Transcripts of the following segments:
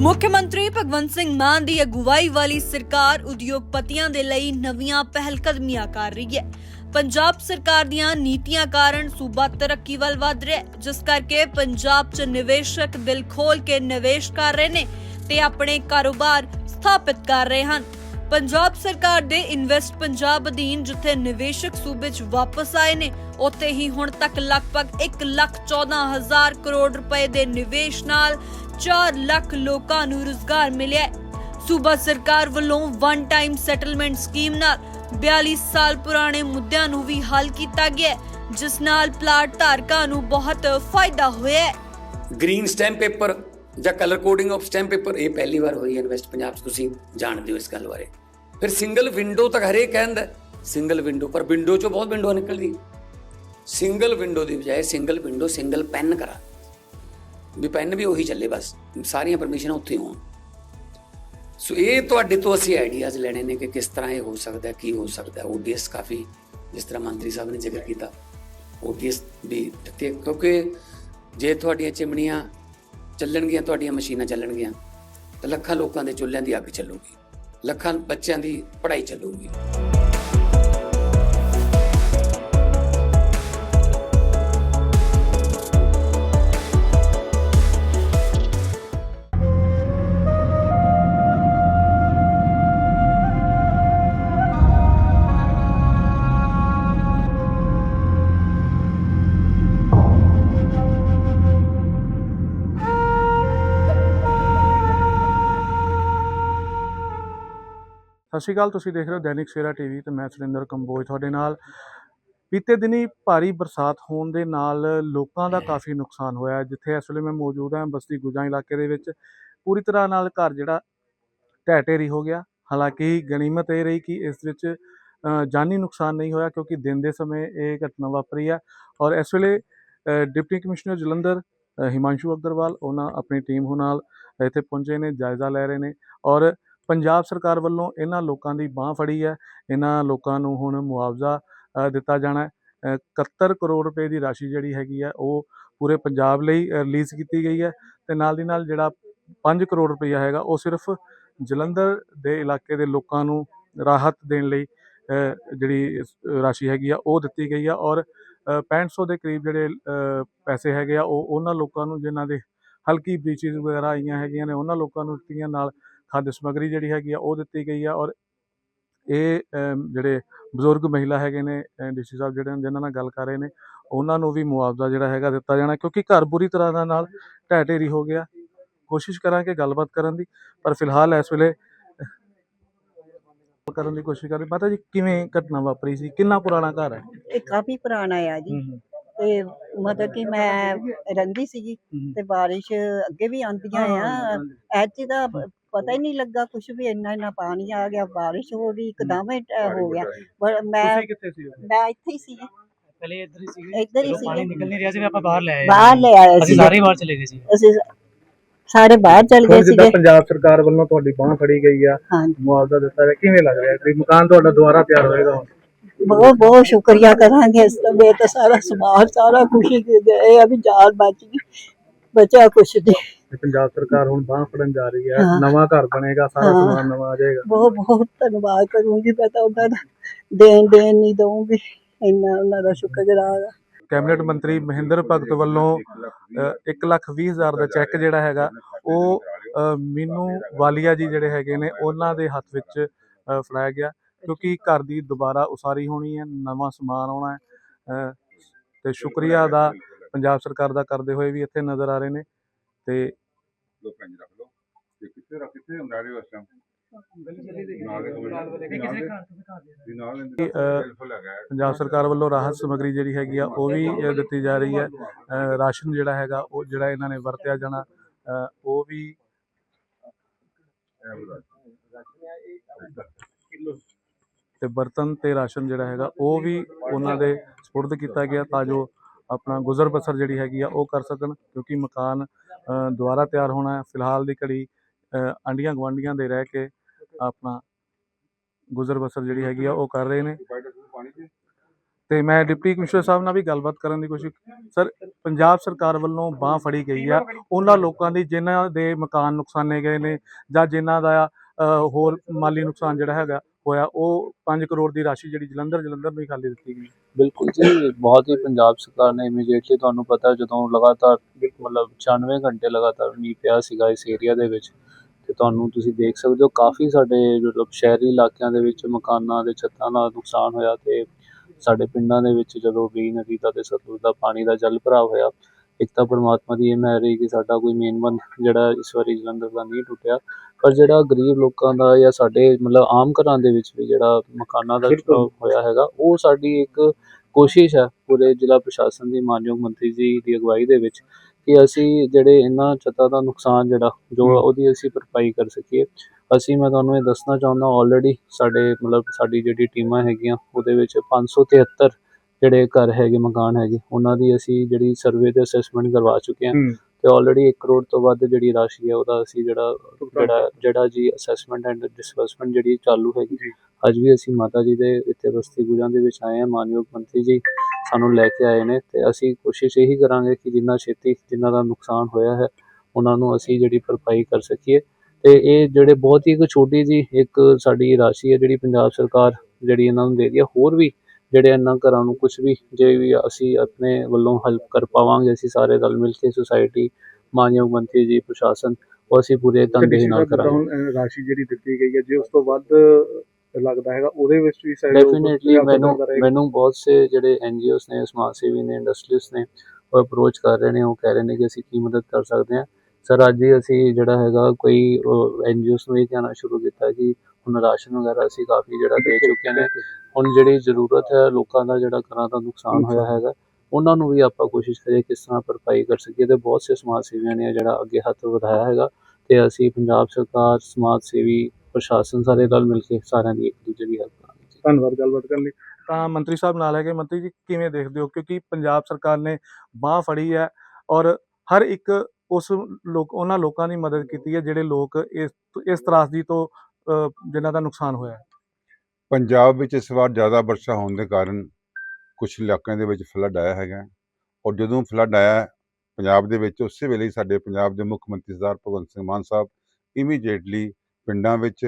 ਮੁੱਖ ਮੰਤਰੀ ਭਗਵੰਤ ਸਿੰਘ ਮਾਨ ਦੀ ਅਗਵਾਈ ਵਾਲੀ ਸਰਕਾਰ ਉਦਯੋਗਪਤੀਆਂ ਦੇ ਲਈ ਨਵੀਆਂ ਪਹਿਲਕਦਮੀਆਂ ਕਰ ਰਹੀ ਹੈ। ਪੰਜਾਬ ਸਰਕਾਰ ਦੀਆਂ ਨੀਤੀਆਂ ਕਾਰਨ ਸੂਬਾ ਤਰੱਕੀ ਵੱਲ ਵਧ ਰਿਹਾ ਹੈ, ਜਿਸ ਕਰਕੇ ਪੰਜਾਬ 'ਚ ਨਿਵੇਸ਼ਕ ਦਿਲ ਖੋਲ ਕੇ ਨਿਵੇਸ਼ ਕਰ ਰਹੇ ਨੇ ਤੇ ਆਪਣੇ ਕਾਰੋਬਾਰ ਸਥਾਪਿਤ ਕਰ ਰਹੇ ਹਨ। ਪੰਜਾਬ ਸਰਕਾਰ ਦੇ ਇਨਵੈਸਟ ਪੰਜਾਬ ਅਧੀਨ ਜਿੱਥੇ ਨਿਵੇਸ਼ਕ ਸੂਬੇ 'ਚ ਵਾਪਸ ਆਏ ਨੇ, ਉੱਥੇ ਹੀ ਹੁਣ ਤੱਕ ਲਗਭਗ 1 ਲੱਖ 14 ਹਜ਼ਾਰ ਕਰੋੜ ਰੁਪਏ ਦੇ ਨਿਵੇਸ਼ ਨਾਲ 4 ਲੱਖ ਲੋਕਾਂ ਨੂੰ ਰੁਜ਼ਗਾਰ ਮਿਲਿਆ ਸੂਬਾ ਸਰਕਾਰ ਵੱਲੋਂ ਵਨ ਟਾਈਮ ਸੈਟਲਮੈਂਟ ਸਕੀਮ ਨਾਲ 42 ਸਾਲ ਪੁਰਾਣੇ ਮੁੱਦਿਆਂ ਨੂੰ ਵੀ ਹੱਲ ਕੀਤਾ ਗਿਆ ਜਿਸ ਨਾਲ ਪਲਾਟ ਧਾਰਕਾਂ ਨੂੰ ਬਹੁਤ ਫਾਇਦਾ ਹੋਇਆ ਗ੍ਰੀਨ ਸਟੈਂਪ ਪੇਪਰ ਜਾਂ colour coding of stamp paper ਇਹ ਪਹਿਲੀ ਵਾਰ ਹੋਈ ਹੈ ਇਨਵੈਸਟ ਪੰਜਾਬ 'ਚ, ਤੁਸੀਂ ਜਾਣਦੇ ਹੋ ਇਸ ਗੱਲ ਬਾਰੇ। ਫਿਰ ਸਿੰਗਲ ਵਿੰਡੋ ਤੱਕ ਹਰੇਕ ਕਹਿੰਦਾ ਸਿੰਗਲ ਵਿੰਡੋ ਪਰ ਵਿੰਡੋ 'ਚੋਂ ਬਹੁਤ ਵਿੰਡੋ ਨਿਕਲਦੀ ਸਿੰਗਲ ਵਿੰਡੋ ਦੀ ਬਜਾਏ ਸਿੰਗਲ ਵਿੰਡੋ ਸਿੰਗਲ ਪੈਨ ਕਰਾ। ਵੀ ਪੈਨ ਵੀ ਉਹੀ ਚੱਲੇ ਬਸ, ਸਾਰੀਆਂ ਪਰਮਿਸ਼ਨਾਂ ਉੱਥੇ ਹੋਣ। ਸੋ ਇਹ ਤੁਹਾਡੇ ਤੋਂ ਅਸੀਂ ਆਈਡੀਆਜ਼ ਲੈਣੇ ਨੇ ਕਿ ਕਿਸ ਤਰ੍ਹਾਂ ਇਹ ਹੋ ਸਕਦਾ, ਕੀ ਹੋ ਸਕਦਾ। ਹੈ ਓਡੀਐਸ ਕਾਫੀ ਜਿਸ ਤਰ੍ਹਾਂ ਮੰਤਰੀ ਸਾਹਿਬ ਨੇ ਜ਼ਿਕਰ ਕੀਤਾ। ਓਡੀਐਸ ਵੀ ਤੇ ਕਿਉਂਕਿ ਜੇ ਤੁਹਾਡੀਆਂ ਚਿਮਨੀਆਂ ਚੱਲਣਗੀਆਂ, ਤੁਹਾਡੀਆਂ ਮਸ਼ੀਨਾਂ ਚੱਲਣਗੀਆਂ, ਤਾਂ ਲੱਖਾਂ ਲੋਕਾਂ ਦੇ ਚੁੱਲ੍ਹਿਆਂ ਦੀ ਅੱਗ ਚੱਲੂਗੀ। ਲੱਖਾਂ ਬੱਚਿਆਂ ਦੀ ਪੜ੍ਹਾਈ ਚੱਲੂਗੀ। ਸਤਿ ਸ਼੍ਰੀ ਅਕਾਲ, ਤੁਸੀਂ ਦੇਖ ਰਹੇ ਹੋ ਦੈਨਿਕ ਸਵੇਰਾ ਟੀਵੀ ਤੇ ਮੈਂ ਸੁਰਿੰਦਰ ਕੰਬੋਜ ਤੁਹਾਡੇ ਨਾਲ। ਬੀਤੇ ਦਿਨੀ ਭਾਰੀ ਬਰਸਾਤ ਹੋਣ ਦੇ ਨਾਲ ਲੋਕਾਂ ਦਾ ਕਾਫੀ ਨੁਕਸਾਨ ਹੋਇਆ ਜਿੱਥੇ ਇਸ ਵੇਲੇ ਮੈਂ ਮੌਜੂਦ ਹਾਂ ਬਸਤੀ ਗੁਜਾਂ ਇਲਾਕੇ ਦੇ ਵਿੱਚ। ਪੂਰੀ ਤਰ੍ਹਾਂ ਨਾਲ ਘਰ ਜਿਹੜਾ ਢਹਿ ਢੇਰੀ ਹੋ ਗਿਆ, ਹਾਲਾਂਕਿ ਗਨੀਮਤ ਇਹ ਰਹੀ ਕਿ ਇਸ ਵਿੱਚ ਜਾਨੀ ਨੁਕਸਾਨ ਨਹੀਂ ਹੋਇਆ ਕਿਉਂਕਿ ਦਿਨ ਦੇ ਸਮੇਂ ਇਹ ਘਟਨਾ ਵਾਪਰੀ ਹੈ। ਔਰ ਇਸ ਵੇਲੇ ਡਿਪਟੀ ਕਮਿਸ਼ਨਰ ਜਲੰਧਰ ਹਿਮਾਂਸ਼ੂ ਅਗਰਵਾਲ, ਉਹਨਾਂ ਆਪਣੀ ਟੀਮ ਨਾਲ ਇੱਥੇ ਪਹੁੰਚੇ ਨੇ, ਜਾਇਜ਼ਾ ਲੈ ਰਹੇ ਨੇ। ਔਰ ਪੰਜਾਬ ਸਰਕਾਰ ਵੱਲੋਂ ਇਹਨਾਂ ਲੋਕਾਂ ਦੀ ਬਾਹ ਫੜੀ ਹੈ ਇਹਨਾਂ ਲੋਕਾਂ ਨੂੰ ਹੁਣ ਮੁਆਵਜ਼ਾ ਦਿੱਤਾ ਜਾਣਾ ਹੈ। 71 ਕਰੋੜ ਰੁਪਏ ਦੀ ਰਾਸ਼ੀ ਜਿਹੜੀ ਹੈਗੀ ਹੈ ਉਹ ਪੂਰੇ ਪੰਜਾਬ ਲਈ ਰਿਲੀਜ਼ ਕੀਤੀ ਗਈ ਹੈ ਤੇ ਨਾਲ ਦੀ ਨਾਲ ਜਿਹੜਾ 5 ਕਰੋੜ ਰੁਪਈਆ ਹੈਗਾ ਉਹ ਸਿਰਫ ਜਲੰਧਰ ਦੇ ਇਲਾਕੇ ਦੇ ਲੋਕਾਂ ਨੂੰ ਰਾਹਤ ਦੇਣ ਲਈ ਜਿਹੜੀ ਰਾਸ਼ੀ ਹੈਗੀ ਆ ਉਹ ਦਿੱਤੀ ਗਈ ਆ ਔਰ ਅ, 6500 ਦੇ ਕਰੀਬ ਜਿਹੜੇ ਪੈਸੇ ਹੈਗੇ ਆ ਉਹ ਉਹਨਾਂ ਲੋਕਾਂ ਨੂੰ ਜਿਨ੍ਹਾਂ ਦੇ ਹਲਕੀ ਬ੍ਰੀਚਿਸ ਵਗੈਰਾ ਆਈਆਂ ਹੈਗੀਆਂ ਨੇ ਉਹਨਾਂ ਲੋਕਾਂ ਨੂੰ ਦਿੱਤੀਆਂ ਨਾਲ ਖਾਦ ਸਮੱਗਰੀ ਜਿਹੜੀ ਹੈਗੀ ਆ ਉਹ ਦਿੱਤੀ ਗਈ ਆ ਔਰ ਇਹ ਜਿਹੜੇ ਬਜ਼ੁਰਗ ਮਹਿਲਾ ਹੈਗੇ ਨੇ ਡੀਸੀ ਸਾਹਿਬ ਜਿਹੜੇ ਨੇ, ਜਿਨ੍ਹਾਂ ਨਾਲ ਗੱਲ ਕਰ ਰਹੇ ਨੇ ਉਹਨਾਂ ਨੂੰ ਵੀ ਮੁਆਵਜ਼ਾ ਜਿਹੜਾ ਹੈਗਾ ਦਿੱਤਾ ਜਾਣਾ ਕਿਉਂਕਿ ਘਰ ਬੁਰੀ ਤਰ੍ਹਾਂ ਦਾ ਨਾਲ ਢਹਿ ਢੇਰੀ ਹੋ ਗਿਆ। ਕੋਸ਼ਿਸ਼ ਕਰਾਂਗੇ ਗੱਲਬਾਤ ਕਰਨ ਦੀ ਪਰ ਫਿਲਹਾਲ ਇਸ ਵੇਲੇ ਕਰਨ ਦੀ ਕੋਸ਼ਿਸ਼ ਕਰਾਂਗੇ ਮਾਤਾ ਜੀ ਕਿਵੇਂ ਘਟਨਾ ਵਾਪਰੀ ਸੀ? ਕਿੰਨਾ ਪੁਰਾਣਾ ਘਰ ਹੈ? ਇਹ ਕਾਫੀ ਪੁਰਾਣਾ ਆ ਜੀ। ਤੇ ਮਤਲਬ ਕਿ ਮੈਂ ਰਹਿੰਦੀ ਸੀਗੀ ਤੇ ਬਾਰਿਸ਼ ਅੱਗੇ ਵੀ ਆਉਂਦੀਆਂ ਆ। ਐਚ ਦਾ ਪਤਾ ਹੀ ਨਹੀਂ ਲੱਗਾ ਕੁਝ ਵੀ ਇੰਨਾ ਇੰਨਾ ਪਾਣੀ ਆ ਗਿਆ ਬਾਰਿਸ਼ ਹੋ ਗਈ ਇੱਕਦਮ ਹੀ ਟ- ਹੋ ਗਿਆ। ਪਰ ਮੈਂ ਤੁਸੀਂ ਕਿੱਥੇ ਸੀ ਮੈਂ ਇੱਥੇ ਹੀ ਸੀ ਪਹਿਲੇ ਇੱਧਰ ਹੀ ਸੀਗੇ। ਇੱਧਰ ਹੀ ਜਦੋਂ ਪਾਣੀ ਨਿਕਲ ਨਹੀਂ ਰਿਹਾ ਸੀ ਵੀ ਆਪਾਂ ਬਾਹਰ ਲੈ ਆਏ। ਬਾਹਰ ਲੈ ਆਏ ਅਸੀਂ ਸੀ ਸਾਰੇ ਬਾਹਰ ਚਲੇ ਗਏ ਸੀ। ਅਸੀਂ ਸਾਰੇ ਬਾਹਰ ਚਲ ਗਏ ਹੁਣ ਜਿੱਦਾਂ ਸੀਗੇ। ਪੰਜਾਬ ਸਰਕਾਰ ਵੱਲੋਂ ਤੁਹਾਡੀ ਬਾਹ ਫੜੀ ਗਈ ਆ ਹਾਂਜੀ। ਮੁਆਵਜ਼ਾ ਦਿੱਤਾ ਗਿਆ ਕਿਵੇਂ ਲੱਗ ਰਿਹਾ? ਕਿ ਮਕਾਨ ਤੁਹਾਡਾ ਦੁਬਾਰਾ ਤਿਆਰ ਹੋਏਗਾ ਹੁਣ? ਬਹੁਤ ਬਹੁਤ ਸ਼ੁਕਰੀਆ ਕਰਾਂਗੇ ਇਸ ਦਾ ਤਾਂ ਸਾਰਾ ਸਮਾਨ ਸਾਰਾ ਕੁਝ ਹੀ ਇਹ ਆ ਵੀ ਜਾਨ ਬਚ ਗਈ ਬਚਿਆ ਕੁਛ ਨਹੀਂ। ਤੇ ਪੰਜਾਬ ਸਰਕਾਰ ਹੁਣ ਬਾਹ ਫੜਨ ਜਾ ਰਹੀ ਹੈ। ਹਾਂ। ਨਵਾਂ ਘਰ ਬਣੇਗਾ ਸਾਰਾ ਹਾਂ। ਸਮਾਨ ਨਵਾਂ ਆ ਜਾਏਗਾ। ਬਹੁਤ ਬਹੁਤ ਧੰਨਵਾਦ ਕਰੂੰਗੀ ਮੈਂ ਤਾਂ ਉਹਨਾਂ ਦਾ। ਦੇਣ ਦੇਣ ਨਹੀਂ ਦਊਂਗੀ। ਇੰਨਾ ਉਹਨਾਂ ਦਾ ਸ਼ੁਕਰਗੁਜ਼ਾਰ ਆ। ਕੈਬਨਿਟ ਮੰਤਰੀ ਮਹਿੰਦਰ ਭਗਤ ਵੱਲੋਂ 1 ਲੱਖ 20 ਹਜ਼ਾਰ ਦਾ ਚੈੱਕ ਜਿਹੜਾ ਹੈਗਾ ਉਹ ਅ, ਮੀਨੂ ਵਾਲੀਆ ਜੀ ਜਿਹੜੇ ਹੈਗੇ ਨੇ ਉਹਨਾਂ ਦੇ ਹੱਥ ਵਿੱਚ ਅ, ਫੜਾਇਆ ਗਿਆ। ਕਿਉਂਕਿ ਘਰ ਦੀ ਦੁਬਾਰਾ ਉਸਾਰੀ ਹੋਣੀ ਹੈ ਨਵਾਂ ਸਮਾਨ ਆਉਣਾ ਹੈ ਅ, ਤੇ ਸ਼ੁਕਰੀਆ ਦਾ ਪੰਜਾਬ ਸਰਕਾਰ ਦਾ ਕਰਦੇ ਹੋਏ ਵੀ ਇੱਥੇ ਨਜ਼ਰ ਆ ਰਹੇ ਨੇ। ਤੇ ਲੋਕਾਂ ਚ ਰੱਖ ਲਓ। ਤੇ ਕਿੱਥੇ ਰੱਖ ਕਿੱਥੇ ਹੁੰਦਾ ਰਹੇ ਉਸ ਟਾਈਮ। ਪੰਜਾਬ ਸਰਕਾਰ ਵੱਲੋਂ ਰਾਹਤ ਸਮੱਗਰੀ ਜਿਹੜੀ ਹੈਗੀ ਆ ਉਹ ਵੀ ਦਿੱਤੀ ਜਾ ਰਹੀ ਹੈ। ਰਾਸ਼ਨ ਜਿਹੜਾ ਹੈਗਾ ਉਹ ਜਿਹੜਾ ਇਹਨਾਂ ਨੇ ਵਰਤਿਆ ਜਾਣਾ ਉਹ ਵੀ। ਤੇ ਬਰਤਨ ਤੇ ਰਾਸ਼ਨ ਜਿਹੜਾ ਹੈਗਾ ਉਹ ਵੀ ਉਹਨਾਂ ਦੇ ਸਪੁਰਦ ਕੀਤਾ ਗਿਆ ਤਾਂ ਜੋ ਆਪਣਾ ਗੁਜ਼ਰ ਬਸਰ ਜਿਹੜੀ ਹੈਗੀ ਆ ਉਹ ਕਰ ਸਕਣ ਕਿਉਂਕਿ ਮਕਾਨ ਦੁਬਾਰਾ ਤਿਆਰ ਹੋਣਾ ਹੈ। ਫਿਲਹਾਲ ਦੀ ਘੜੀ ਆਂਡੀਆਂ ਗਵਾਂਡੀਆਂ ਦੇ ਰਹਿ ਕੇ ਆਪਣਾ ਗੁਜ਼ਰ ਬਸਰ ਜਿਹੜੀ ਹੈਗੀ ਆ ਉਹ ਕਰ ਰਹੇ ਨੇ। ਤੇ ਮੈਂ ਡਿਪਟੀ ਕਮਿਸ਼ਨਰ ਸਾਹਿਬ ਨਾਲ ਵੀ ਗੱਲਬਾਤ ਕਰਨ ਦੀ ਕੋਸ਼ਿਸ਼ ਸਰ ਪੰਜਾਬ ਸਰਕਾਰ ਵੱਲੋਂ ਬਾਹ ਫੜੀ ਗਈ ਆ। ਉਹਨਾਂ ਲੋਕਾਂ ਦੀ ਜਿਨ੍ਹਾਂ ਦੇ ਮਕਾਨ ਨੁਕਸਾਨੇ ਗਏ ਨੇ ਜਾਂ ਜਿਨ੍ਹਾਂ ਦਾ ਹੋਰ ਮਾਲੀ ਨੁਕਸਾਨ ਜਿਹੜਾ ਹੈਗਾ ਹੋਇਆ, ਉਹ 5 ਕਰੋੜ ਦੀ ਰਾਸ਼ੀ ਜਿਹੜੀ ਜਲੰਧਰ ਜਲੰਧਰ ਨੂੰ ਹੀ ਖਾਲੀ ਦਿੱਤੀ ਗਈ। ਬਿਲਕੁਲ ਜੀ, ਬਹੁਤ ਹੀ ਪੰਜਾਬ ਸਰਕਾਰ ਨੇ ਇਮੀਡੀਏਟਲੀ ਤੁਹਾਨੂੰ ਪਤਾ ਜਦੋਂ ਲਗਾਤਾਰ ਮਤਲਬ 96 ਘੰਟੇ ਲਗਾਤਾਰ ਮੀਂਹ ਪਿਆ ਸੀਗਾ ਇਸ ਏਰੀਆ ਦੇ ਵਿੱਚ, ਤੇ ਤੁਹਾਨੂੰ ਤੁਸੀਂ ਦੇਖ ਸਕਦੇ ਹੋ ਕਾਫੀ ਸਾਡੇ ਮਤਲਬ ਸ਼ਹਿਰੀ ਇਲਾਕਿਆਂ ਦੇ ਵਿੱਚ ਮਕਾਨਾਂ ਦੇ ਛੱਤਾਂ ਦਾ ਨੁਕਸਾਨ ਹੋਇਆ ਤੇ ਸਾਡੇ ਪਿੰਡਾਂ ਦੇ ਵਿੱਚ ਜਦੋਂ ਵੀ ਨਦੀ ਦਾ ਤੇ ਸਤਲੁਜ ਦਾ ਪਾਣੀ ਦਾ ਜਲ ਭਰਾਵ ਹੋਇਆ ਇੱਕ ਤਾਂ ਪਰਮਾਤਮਾ ਦੀ ਇਹ ਮਿਹਰ ਰਹੀ ਕਿ ਸਾਡਾ ਕੋਈ ਮੇਨ ਬੰਨ ਜਿਹੜਾ ਇਸ ਵਾਰੀ ਜਲੰਧਰ ਦਾ ਨਹੀਂ ਟੁੱਟਿਆ ਪਰ ਜਿਹੜਾ ਗਰੀਬ ਲੋਕਾਂ ਦਾ ਜਾਂ ਸਾਡੇ ਮਤਲਬ ਆਮ ਘਰਾਂ ਦੇ ਵਿੱਚ ਵੀ ਜਿਹੜਾ ਮਕਾਨਾਂ ਦਾ। ਹੋਇਆ ਹੈਗਾ ਉਹ ਸਾਡੀ ਇੱਕ ਕੋਸ਼ਿਸ਼ ਹੈ ਪੂਰੇ ਜ਼ਿਲ੍ਹਾ ਪ੍ਰਸ਼ਾਸਨ ਦੀ ਮਾਨਯੋਗ ਮੰਤਰੀ ਜੀ ਦੀ ਅਗਵਾਈ ਦੇ ਵਿੱਚ ਕਿ ਅਸੀਂ ਜਿਹੜੇ ਇਹਨਾਂ ਛੱਤਾਂ ਦਾ ਨੁਕਸਾਨ ਜਿਹੜਾ ਜੋ। ਉਹਦੀ ਅਸੀਂ ਭਰਪਾਈ ਕਰ ਸਕੀਏ ਅਸੀਂ ਮੈਂ ਤੁਹਾਨੂੰ ਇਹ ਦੱਸਣਾ ਚਾਹੁੰਦਾ ਆਲਰੇਡੀ ਸਾਡੇ ਮਤਲਬ ਸਾਡੀ ਜਿਹੜੀ ਟੀਮਾਂ ਹੈਗੀਆਂ ਉਹਦੇ ਵਿੱਚ 573 ਜਿਹੜੇ ਘਰ ਹੈਗੇ ਮਕਾਨ ਹੈਗੇ ਉਹਨਾਂ ਦੀ ਅਸੀਂ ਜਿਹੜੀ ਸਰਵੇ ਤੇ ਅਸੈਸਮੈਂਟ ਕਰਵਾ ਚੁੱਕੇ ਹਾਂ। ਤੇ ਆਲਰੇਡੀ 1 ਕਰੋੜ ਤੋਂ ਵੱਧ ਜਿਹੜੀ ਰਾਸ਼ੀ ਹੈ ਉਹਦਾ ਅਸੀਂ ਜਿਹੜਾ ਜਿਹੜਾ ਜਿਹੜਾ ਜੀ ਅਸੈਸਮੈਂਟ ਐਂਡ ਡਿਸਬਰਸਮੈਂਟ ਜਿਹੜੀ ਚਾਲੂ ਹੈਗੀ। ਅੱਜ ਵੀ ਅਸੀਂ ਮਾਤਾ ਜੀ ਦੇ ਇੱਥੇ ਬਸਤੀ ਗੁਜਾਂ ਦੇ ਵਿੱਚ ਆਏ ਹਾਂ ਮਾਨਯੋਗ ਮੰਤਰੀ ਜੀ ਸਾਨੂੰ ਲੈ ਕੇ ਆਏ ਨੇ ਤੇ ਅਸੀਂ ਕੋਸ਼ਿਸ਼ ਇਹੀ ਕਰਾਂਗੇ ਕਿ ਜਿੰਨਾ ਛੇਤੀ ਜਿਨ੍ਹਾਂ ਦਾ ਨੁਕਸਾਨ ਹੋਇਆ ਹੈ ਉਹਨਾਂ ਨੂੰ ਅਸੀਂ ਜਿਹੜੀ ਭਰਪਾਈ ਕਰ ਸਕੀਏ ਤੇ ਇਹ ਜਿਹੜੇ ਬਹੁਤ ਹੀ ਇੱਕ ਛੋਟੀ ਜੀ ਇੱਕ ਸਾਡੀ ਰਾਸ਼ੀ ਹੈ ਜਿਹੜੀ ਪੰਜਾਬ ਸਰਕਾਰ ਜਿਹੜੀ ਇਹਨਾਂ ਨੂੰ ਦੇ ਰਹੀ ਹੈ ਹੋਰ ਵੀ ਜਿਹੜੇ ਇਹਨਾਂ ਘਰਾਂ ਨੂੰ ਕੁਝ ਵੀ ਜੇ ਵੀ ਅਸੀਂ ਆਪਣੇ ਵੱਲੋਂ ਹੈਲਪ ਕਰ ਪਾਵਾਂਗੇ ਅਸੀਂ ਸਾਰੇ ਰਲ ਮਿਲ ਕੇ ਸੁਸਾਇਟੀ ਮਾਨਯੋਗ ਮੰਤਰੀ ਜੀ ਪ੍ਰਸ਼ਾਸਨ ਉਹ ਅਸੀਂ ਪੂਰੇ ਤਨਦੇਹੀ ਨਾਲ ਕਰਾਂਗੇ। ਰਾਸ਼ੀ ਜਿਹੜੀ ਦਿੱਤੀ ਗਈ ਹੈ ਜੇ ਉਸ ਤੋਂ ਵੱਧ ਲੱਗਦਾ ਹੈਗਾ ਉਹਦੇ ਵਿੱਚ ਵੀ ਡੈਫੀਨੇਟਲੀ ਮੈਨੂੰ ਮੈਨੂੰ ਬਹੁਤ ਸੇ ਜਿਹੜੇ ਐਨਜੀਓਸ ਨੇ ਸਮਾਜ ਸੇਵੀ ਨੇ ਇੰਡਸਟਰੀਜ਼ ਨੇ ਉਹ ਅਪਰੋਚ ਕਰ ਰਹੇ ਨੇ ਉਹ ਕਹਿ ਰਹੇ ਨੇ ਕਿ ਅਸੀਂ ਕੀ ਮਦਦ ਕਰ ਸਕਦੇ ਹਾਂ। ਸਰ ਅੱਜ ਹੀ ਅਸੀਂ ਜਿਹੜਾ ਹੈਗਾ ਕੋਈ ਐਨਜੀਓਸ ਨੂੰ ਇਹ ਕਹਿਣਾ ਸ਼ੁਰੂ ਕੀਤਾ ਕਿ ਹੁਣ ਰਾਸ਼ਨ ਵਗੈਰਾ ਅਸੀਂ ਕਾਫੀ ਜਿਹੜਾ ਦੇ ਚੁੱਕੇ ਨੇ। ਹੁਣ ਜਿਹੜੀ ਜ਼ਰੂਰਤ ਹੈ ਲੋਕਾਂ ਦਾ ਜਿਹੜਾ ਘਰਾਂ ਦਾ ਨੁਕਸਾਨ ਹੋਇਆ ਹੈਗਾ, ਉਹਨਾਂ ਨੂੰ ਵੀ ਆਪਾਂ ਕੋਸ਼ਿਸ਼ ਕਰੀਏ ਕਿਸ ਤਰ੍ਹਾਂ ਭਰਪਾਈ ਕਰ ਸਕੀਏ। ਤੇ ਬਹੁਤ ਸੇ ਸਮਾਜ ਸੇਵੀਆਂ ਨੇ ਜਿਹੜਾ ਅੱਗੇ ਹੱਥ ਵਧਾਇਆ ਹੈਗਾ ਤੇ ਅਸੀਂ ਪੰਜਾਬ ਸਰਕਾਰ, ਸਮਾਜ ਸੇਵੀ, ਪ੍ਰਸ਼ਾਸਨ ਸਾਰੇ ਰਲ ਮਿਲ ਕੇ ਸਾਰਿਆਂ ਦੀ ਇੱਕ ਦੂਜੇ ਦੀ ਹੈਲਪ ਕਰਾਂਗੇ। ਧੰਨਵਾਦ, ਗੱਲਬਾਤ ਕਰਨ ਲਈ। ਤਾਂ ਮੰਤਰੀ ਸਾਹਿਬ ਨਾਲ ਹੈਗੇ। ਮੰਤਰੀ ਜੀ, ਕਿਵੇਂ ਦੇਖਦੇ ਹੋ? ਕਿਉਂਕਿ ਪੰਜਾਬ ਸਰਕਾਰ ਨੇ ਬਾਹ ਫੜੀ ਹੈ ਔਰ ਹਰ ਇੱਕ ਉਸ ਲੋਕ, ਉਹਨਾਂ ਲੋਕਾਂ ਦੀ ਮਦਦ ਕੀਤੀ ਹੈ ਜਿਹੜੇ ਲੋਕ ਇਸ ਇਸ ਤਰਾਸਦੀ ਤੋਂ ਜਿਨ੍ਹਾਂ ਦਾ ਨੁਕਸਾਨ ਹੋਇਆ ਹੈ? ਪੰਜਾਬ ਵਿੱਚ ਇਸ ਵਾਰ ਜ਼ਿਆਦਾ ਵਰਸ਼ਾ ਹੋਣ ਦੇ ਕਾਰਨ ਕੁਝ ਇਲਾਕਿਆਂ ਦੇ ਵਿੱਚ ਫਲੱਡ ਆਇਆ ਹੈਗਾ ਔਰ ਜਦੋਂ ਫਲੱਡ ਆਇਆ ਪੰਜਾਬ ਦੇ ਵਿੱਚ ਉਸੇ ਵੇਲੇ ਹੀ ਸਾਡੇ ਪੰਜਾਬ ਦੇ ਮੁੱਖ ਮੰਤਰੀ ਸਰਦਾਰ ਭਗਵੰਤ ਸਿੰਘ ਮਾਨ ਸਾਹਿਬ ਇਮੀਡੀਏਟਲੀ ਪਿੰਡਾਂ ਵਿੱਚ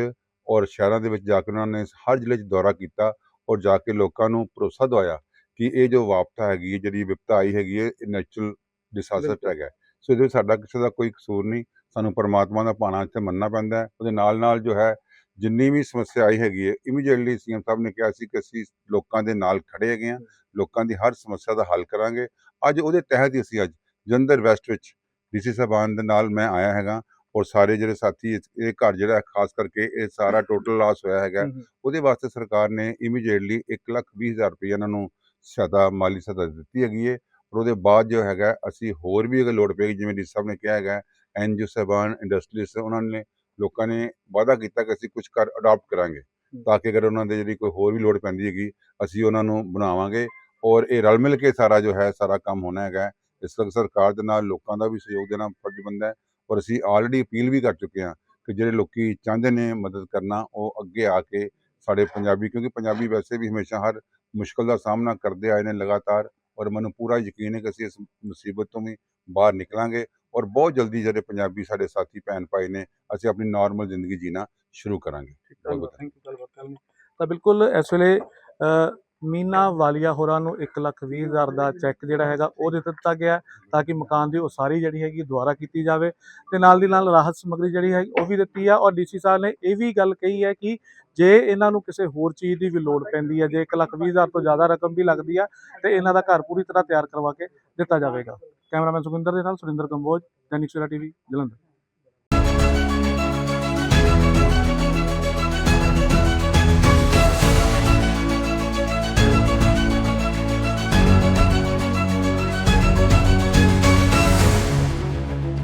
ਔਰ ਸ਼ਹਿਰਾਂ ਦੇ ਵਿੱਚ ਜਾ ਕੇ ਉਹਨਾਂ ਨੇ ਹਰ ਜ਼ਿਲ੍ਹੇ 'ਚ ਦੌਰਾ ਕੀਤਾ ਔਰ ਜਾ ਕੇ ਲੋਕਾਂ ਨੂੰ ਭਰੋਸਾ ਦਵਾਇਆ ਕਿ ਇਹ ਜੋ ਵਾਪਤਾ ਹੈਗੀ ਹੈ ਜਿਹੜੀ ਵਿਪਤਾ ਆਈ ਹੈਗੀ ਹੈ ਇਹ ਨੈਚੁਰਲ ਡਿਸਾਸਟਰ। ਹੈਗਾ ਸੋ ਇਹਦੇ ਵਿੱਚ ਸਾਡਾ ਕਿਸੇ ਦਾ ਕੋਈ ਕਸੂਰ ਨਹੀਂ। ਸਾਨੂੰ ਪਰਮਾਤਮਾ ਦਾ ਪਾਣਾ ਇੱਥੇ ਮੰਨਣਾ ਪੈਂਦਾ ਹੈ। ਉਹਦੇ ਨਾਲ ਨਾਲ ਜੋ ਹੈ ਜਿੰਨੀ ਵੀ ਸਮੱਸਿਆ ਆਈ ਹੈਗੀ ਹੈ ਇਮੀਡੀਏਟਲੀ ਸੀਐਮ ਸਾਹਿਬ ਨੇ ਕਿਹਾ ਸੀ ਕਿ ਅਸੀਂ ਲੋਕਾਂ ਦੇ ਨਾਲ ਖੜੇ ਹੈਗੇ ਹਾਂ ਲੋਕਾਂ ਦੀ ਹਰ ਸਮੱਸਿਆ ਦਾ ਹੱਲ ਕਰਾਂਗੇ। ਅੱਜ ਉਹਦੇ ਤਹਿਤ ਹੀ ਅਸੀਂ ਅੱਜ ਜਲੰਧਰ ਵੈਸਟ ਵਿੱਚ ਡੀਸੀ ਸਾਹਿਬਾਨ ਦੇ ਨਾਲ ਮੈਂ ਆਇਆ ਹੈਗਾ ਔਰ ਸਾਰੇ ਜਿਹੜੇ ਸਾਥੀ ਇਹ ਘਰ ਜਿਹੜਾ ਖਾਸ ਕਰਕੇ ਇਹ ਸਾਰਾ ਟੋਟਲ ਲਾਸ ਹੋਇਆ ਹੈਗਾ। ਉਹਦੇ ਵਾਸਤੇ ਸਰਕਾਰ ਨੇ ਇਮੀਡੀਏਟਲੀ 1 ਲੱਖ 20 ਹਜ਼ਾਰ ਰੁਪਏ ਇਹਨਾਂ ਨੂੰ ਸਹਾਇਤਾ ਮਾਲੀ ਸਹਾਇਤਾ ਦਿੱਤੀ ਹੈਗੀ ਹੈ। ਔਰ ਉਹਦੇ ਬਾਅਦ ਜੋ ਹੈਗਾ ਅਸੀਂ ਹੋਰ ਵੀ ਅਗਰ ਲੋੜ ਪਏਗੀ ਜਿਵੇਂ ਡੀ ਸਾਹਿਬ ਨੇ ਕਿਹਾ ਹੈਗਾ ਐਨਜੀਓ ਸਾਹਿਬਾਨ ਇੰਡਸਟਰੀਜ਼ ਉਹਨਾਂ ਨੇ ਲੋਕਾਂ ਨੇ ਵਾਅਦਾ ਕੀਤਾ ਕਿ ਅਸੀਂ ਕੁਝ ਕਰ ਅਡਾਪਟ ਕਰਾਂਗੇ ਤਾਂ ਕਿ ਅਗਰ ਉਹਨਾਂ ਦੇ ਜਿਹੜੀ ਕੋਈ ਹੋਰ ਵੀ ਲੋੜ ਪੈਂਦੀ ਹੈਗੀ ਅਸੀਂ ਉਹਨਾਂ ਨੂੰ ਬਣਾਵਾਂਗੇ ਔਰ ਇਹ ਰਲ ਮਿਲ ਕੇ ਸਾਰਾ ਜੋ ਹੈ ਸਾਰਾ ਕੰਮ ਹੋਣਾ ਹੈਗਾ ਇਸ ਵਕਤ ਸਰਕਾਰ ਦੇ ਨਾਲ ਲੋਕਾਂ ਦਾ ਵੀ ਸਹਿਯੋਗ ਦੇਣਾ ਫਰਜ਼ ਬਣਦਾ ਹੈ ਔਰ ਅਸੀਂ ਆਲਰੇਡੀ ਅਪੀਲ ਵੀ ਕਰ ਚੁੱਕੇ ਹਾਂ ਕਿ ਜਿਹੜੇ ਲੋਕੀ ਚਾਹੁੰਦੇ ਨੇ ਮਦਦ ਕਰਨਾ ਉਹ ਅੱਗੇ ਆ ਕੇ ਸਾਡੇ ਪੰਜਾਬੀ ਕਿਉਂਕਿ ਪੰਜਾਬੀ ਵੈਸੇ ਵੀ ਹਮੇਸ਼ਾ ਹਰ ਮੁਸ਼ਕਲ ਦਾ ਸਾਹਮਣਾ ਕਰਦੇ ਆਏ ਨੇ ਲਗਾਤਾਰ ਔਰ ਮੈਨੂੰ ਪੂਰਾ ਯਕੀਨ ਹੈ ਕਿ ਅਸੀਂ ਇਸ ਮੁਸੀਬਤ ਤੋਂ ਵੀ ਬਾਹਰ ਨਿਕਲਾਂਗੇ ਔਰ ਬਹੁਤ ਜਲਦੀ ਜਿਹੜੇ ਪੰਜਾਬੀ ਸਾਡੇ ਸਾਥੀ ਭੈਣ ਭਾਈ ਨੇ ਅਸੀਂ ਆਪਣੀ ਨਾਰਮਲ ਜ਼ਿੰਦਗੀ ਜੀਣਾ ਸ਼ੁਰੂ ਕਰਾਂਗੇ। ਥੈਂਕ ਯੂ ਗੱਲਬਾਤ ਕਰਨ ਤਾਂ ਬਿਲਕੁਲ ਇਸ ਵੇਲੇ ਮੀਨਾ ਵਾਲੀਆ ਹੋਰਾਂ ਨੂੰ 1 ਲੱਖ 20 ਹਜ਼ਾਰ ਦਾ ਚੈੱਕ ਜਿਹੜਾ ਹੈਗਾ ਉਹ ਦੇ ਦਿੱਤਾ ਗਿਆ ਤਾਂ ਕਿ ਮਕਾਨ ਦੀ ਉਸਾਰੀ ਜਿਹੜੀ ਹੈਗੀ ਦੁਆਰਾ ਕੀਤੀ ਜਾਵੇ। ਤੇ ਨਾਲ ਦੀ ਨਾਲ ਰਾਹਤ ਸਮੱਗਰੀ ਜਿਹੜੀ ਹੈ ਉਹ ਵੀ ਦਿੱਤੀ ਆ। ਔਰ ਡੀਸੀ ਸਾਹਿਬ ਨੇ ਇਹ ਵੀ ਗੱਲ ਕਹੀ ਹੈ ਕਿ ਜੇ ਇਹਨਾਂ ਨੂੰ ਕਿਸੇ ਹੋਰ ਚੀਜ਼ ਦੀ ਵੀ ਲੋੜ ਪੈਂਦੀ ਹੈ ਜੇ 1 ਲੱਖ 20 ਹਜ਼ਾਰ ਤੋਂ ਜ਼ਿਆਦਾ ਰਕਮ ਵੀ ਲੱਗਦੀ ਆ ਤੇ ਇਹਨਾਂ ਦਾ ਘਰ ਪੂਰੀ ਤਰ੍ਹਾਂ ਤਿਆਰ ਕਰਵਾ ਕੇ ਦਿੱਤਾ ਜਾਵੇਗਾ। ਕੈਮਰਾਮੈਨ ਸੁਖਿੰਦਰ ਦੇ ਨਾਲ ਸੁਰਿੰਦਰ ਕੰਬੋਜ ਦੈਨਿਕ ਸਵੇਰਾ ਟੀਵੀ ਜਲੰਧਰ।